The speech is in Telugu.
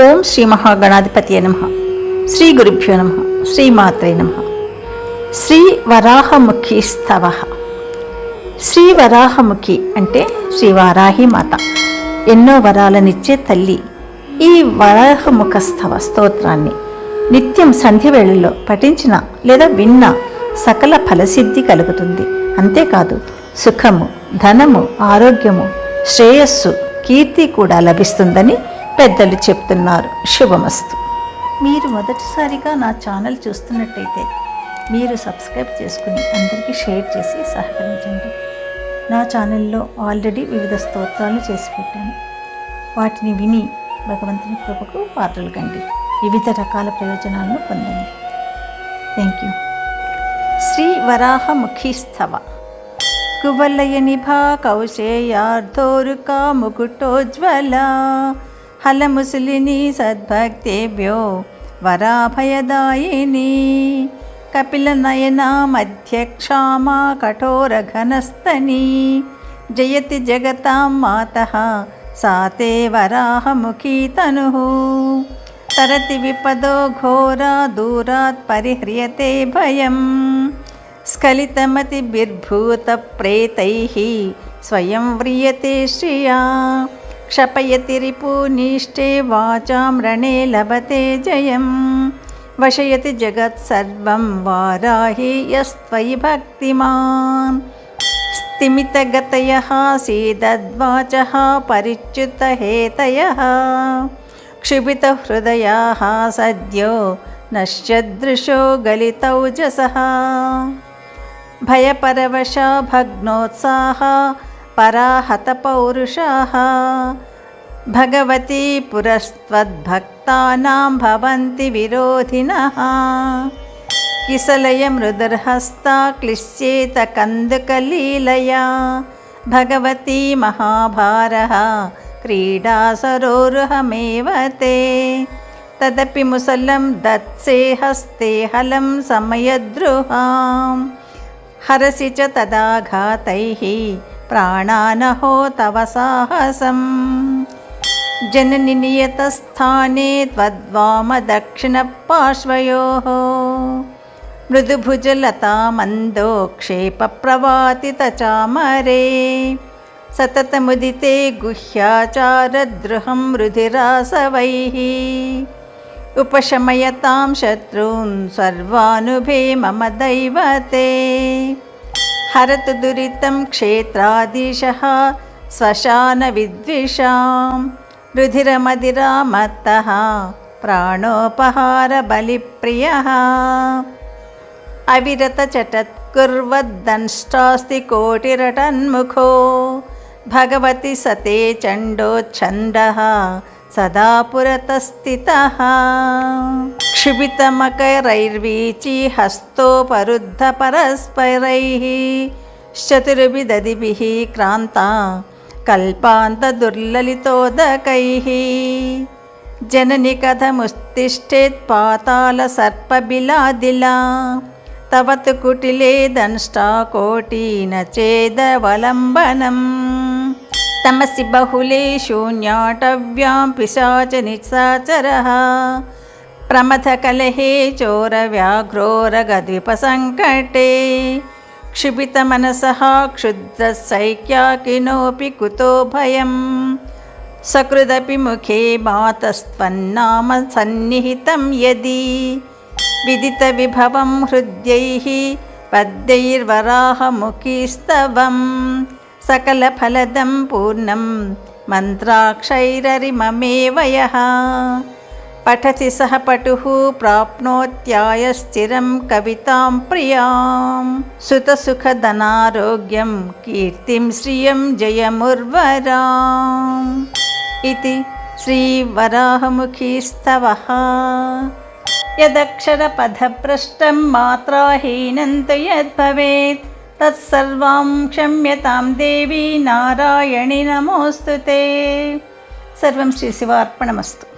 ఓం శ్రీ మహాగణాధిపతి నమ. శ్రీ గురుభ్యో నమ. శ్రీమాత్రే నమ. శ్రీ వరాహముఖి స్తవ. శ్రీ వరాహముఖి అంటే శ్రీ వారాహి మాత. ఎన్నో వరాలనిచ్చే తల్లి ఈ వరాహముఖ స్తవ స్తోత్రాన్ని నిత్యం సంధ్య వేళల్లో పఠించిన లేదా విన్న సకల ఫలసిద్ధి కలుగుతుంది. అంతేకాదు సుఖము ధనము ఆరోగ్యము శ్రేయస్సు కీర్తి కూడా లభిస్తుందని పెద్దలు చెప్తున్నారు. శుభమస్తు. మీరు మొదటిసారిగా నా ఛానల్ చూస్తున్నట్టయితే మీరు సబ్స్క్రైబ్ చేసుకుని అందరికీ షేర్ చేసి సహకరించండి. నా ఛానల్లో ఆల్రెడీ వివిధ స్తోత్రాలు చేసి పెట్టాను. వాటిని విని భగవంతుని కృపకు పాత్రలు కండి. వివిధ రకాల ప్రయోజనాలను పొందండి. Thank you. శ్రీ వరాహముఖి స్థవ కువలయ నిభా కౌశేయార్ధోరుకా ముకుటోజ్వల. హల ముసలిని సద్భక్తేభ్యో వరాభయదాయిని. కపిలనయనా మధ్యక్షామా కఠోరఘనస్తని జయతి జగతాం మాత సాతే వరాహముఖీ తను. తరతి విపదో ఘోరా దూరాత్ పరిహ్రియతే భయం. స్ఖలితమతిబిర్భూత ప్రేతై స్వయం వ్రియతే శ్రియ. क्षपयति रिपूनिष्ठे वाचां रणे लभते जयं वशयति जगत्सर्वं वाराहि यस्त्वयि भक्तिमान्। स्तिमितगतयः सीदद्वाचः परिच्युतहेतयः। क्षुभितहृदयाः सद्यो नश्यदृशो गलितौजसः। भयपरवशा भग्नोत्साह पराहतपौरुषाः। भगवती पुरस्त्वद्भक्तानां भवन्ति विरोधिनः। किसलयमृदुर्हस्ता क्लिश्येत कन्दुकलीलया भगवती महाभारः क्रीडासरोरुहमेव ते। तदपि मुसलं दत्से हस्ते हलं समयद्रुहाम्। हरसि च तदाघातैः प्राणानहो तव साहसम्। जननि नियतस्थाने त्वद्वामदक्षिणपार्श्वयोः। मृदुभुजलतामन्दो क्षेपप्रवातितचामरे सततमुदिते गुह्याचारद्रुहं रुधिरासवैः। उपशमयतां शत्रून् सर्वानुभे मम दैवते हरतु दुरितं क्षेत्राधीशः श्मशानविद्विषां रुधिरमदिरामत्तः प्राणोपहारबलिप्रियः अविरतचटत्कुर्वद्दंष्टास्ति कोटिरटन्मुखो भगवति सते चण्डोच्छन्दः सदा पुरतस्थितः क्षुभितमकरैर्वीची हस्तोपरुद्धपरस्परैः चतुर्विदधिभिः क्रान्ता कल्पान्तदुर्ललितोदकैः जननि कथमुत्तिष्ठेत् पातालसर्पबिलादिला तव तु कुटिले दंष्टाकोटी न चेदवलम्बनम् तमसि बहुले शून्याटव्यां पिशाच निःसाचरः प्रमथकलहे चोरव्याघ्रोरगद्विपसङ्कटे क्षुभितमनसः क्षुद्रसैक्या किनोऽपि कुतो भयं सकृदपि मुखे मातस्त्वन्नाम सन्निहितं यदि विदितविभवं हृद्यैः पद्यैर्वराहमुखीस्तवम् सकलफलदं पूर्णं मन्त्राक्षैररिममेव यः पठति सः पटुः प्राप्नोत्यायश्चिरं कवितां प्रियां सुतसुखधनारोग्यं कीर्तिं श्रियं जयमुर्वराम् इति श्रीवराहमुखीस्तवः यदक्षरपथभ्रष्टं मात्राहीनं तु यद्भवेत् తత్సర్వాం క్షమ్యతాం దేవి నారాయణి నమోస్తు సర్వం శ్రీ శివార్పణమస్తు